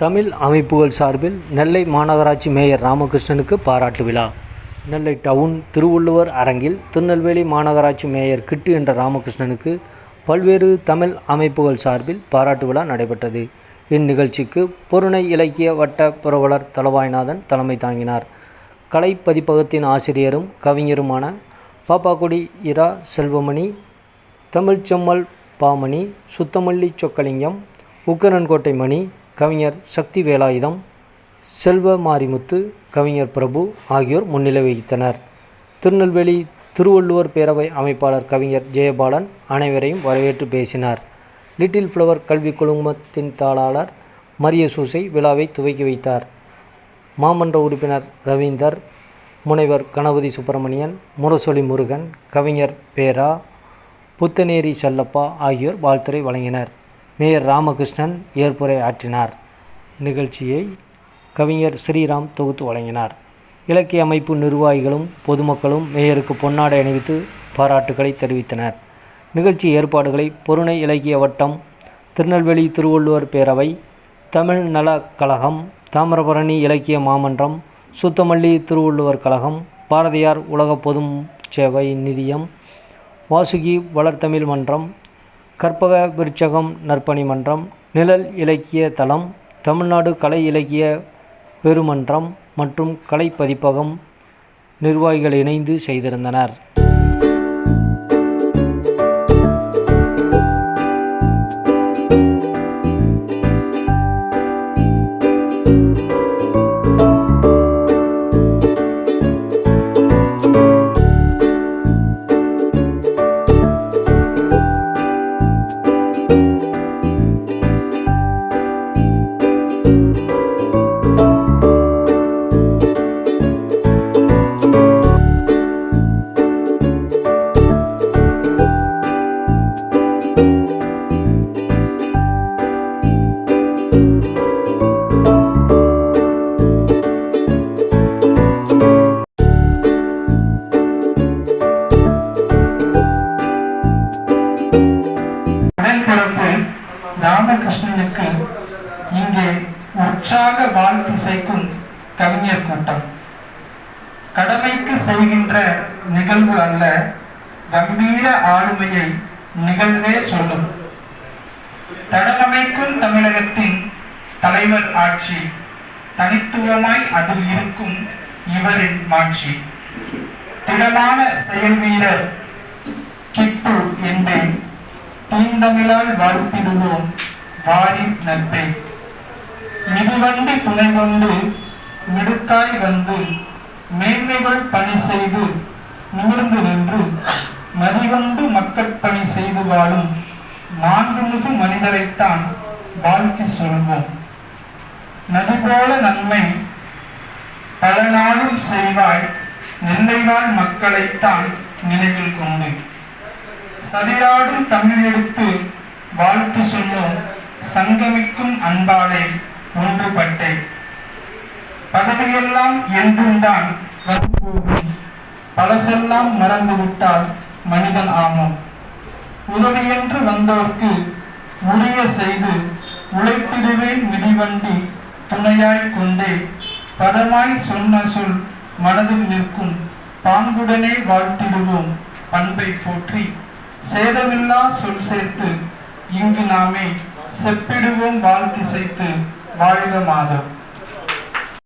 தமிழ் அமைப்புகள் சார்பில் நெல்லை மாநகராட்சி மேயர் ராமகிருஷ்ணனுக்கு பாராட்டு விழா. நெல்லை டவுன் திருவள்ளுவர் அரங்கில் திருநெல்வேலி மாநகராட்சி மேயர் கிட்டு என்ற ராமகிருஷ்ணனுக்கு பல்வேறு தமிழ் அமைப்புகள் சார்பில் பாராட்டு விழா நடைபெற்றது. இந்நிகழ்ச்சிக்கு பொருணை இலக்கிய வட்ட புரவலர் தலவாய்நாதன் தலைமை தாங்கினார். கலை பதிப்பகத்தின் ஆசிரியரும் கவிஞருமான பாப்பாக்குடி இரா செல்வமணி தமிழ்ச்செம்மல் பாமணி சுத்தமல்லி சொக்கலிங்கம் உக்கரன்கோட்டை மணி கவிஞர் சக்தி வேலாயுதம் செல்வ மாரிமுத்து கவிஞர் பிரபு ஆகியோர் முன்னிலை வகித்தனர். திருநெல்வேலி திருவள்ளுவர் பேரவை அமைப்பாளர் கவிஞர் ஜெயபாலன் அனைவரையும் வரவேற்று பேசினார். லிட்டில் ஃப்ளவர் கல்வி குழுமத்தின் தாளாளர் மரிய சூசை விழாவை துவக்கி வைத்தார். மாமன்ற உறுப்பினர் ரவீந்தர் முனைவர் கணபதி சுப்பிரமணியன் முரசொலி முருகன் கவிஞர் பேரா புத்தநேரி செல்லப்பா ஆகியோர் வாழ்த்துரை வழங்கினர். மேயர் ராமகிருஷ்ணன் ஏற்புரை ஆற்றினார். நிகழ்ச்சியை கவிஞர் ஸ்ரீராம் தொகுத்து வழங்கினார். இலக்கிய அமைப்பு நிர்வாகிகளும் பொதுமக்களும் மேயருக்கு பொன்னாடை அணிவித்து பாராட்டுக்களை தெரிவித்தனர். நிகழ்ச்சி ஏற்பாடுகளை பொருணை இலக்கிய வட்டம் திருநெல்வேலி திருவள்ளுவர் பேரவை தமிழ் நலக் கழகம் தாமிரபரணி இலக்கிய மாமன்றம் சுத்தமல்லி திருவள்ளுவர் கழகம் பாரதியார் உலக பொது சேவை நிதியம் வாசுகி வளர்த்தமிழ் மன்றம் கற்பக விருட்சகம் நற்பணி மன்றம் நிழல் இலக்கிய தளம் தமிழ்நாடு கலை இலக்கிய பெருமன்றம் மற்றும் கலைப்பதிப்பகம் நிர்வாகிகள் இணைந்து செய்திருந்தனர். ராமகிருஷ்ணனுக்கு இங்கே உற்சாக வாழ்த்து சேர்க்கும் கவிஞர் கூட்டம். கடமைக்கு செய்கின்ற நிகழ்வு அல்ல கம்பீர ஆளுமையை நிகழ்வே சொல்லும். தடலமைக்கும் தமிழகத்தின் தலைவர் ஆட்சி தனித்துவமாய் அதில் இருக்கும் இவரின் மாட்சி. திடமான செயல் வீரர் கிட்டு என்பேன் தீந்தமிழால் வாழ்த்திடுவோம் வாரி நட்பே. மிதிவண்டி துணை கொண்டு மிடுக்காய் வந்து மேன்மைகள் பணி செய்து நிமிர்ந்து நின்று மதிவந்து மக்கட் பணி செய்து வாழும் மாண்புமிகு மனிதரைத்தான் வாழ்த்தி சொல்வோம். நதி போல நன்மை பல நாளும் செய்வாய் நெல்லைவாழ் மக்களைத்தான் நினைவில் கொண்டு. சதிராடும் தமிழ் எடுத்து வாழ்த்து சொல்லும் சங்கமிக்கும் அன்பாலே ஒன்றுபட்டேன். பதவியெல்லாம் என்றும் தான் பழசெல்லாம் மறந்து விட்டால் மனிதன் ஆமோம். உதவியென்று வந்தோர்க்கு உரிய செய்து உழைத்திடுவேன் மிதிவண்டி துணையாய் கொண்டே. பதமாய் சொன்ன சொல் மனதில் நிற்கும். பாங்குடனே வாழ்த்திடுவோம் பண்பை போற்றி. சேதமில்லா சொல் சேர்த்து இங்கு நாமே செப்பிடுவோம் வாழ்த்தி சேர்த்து வாழ்க மாதம்.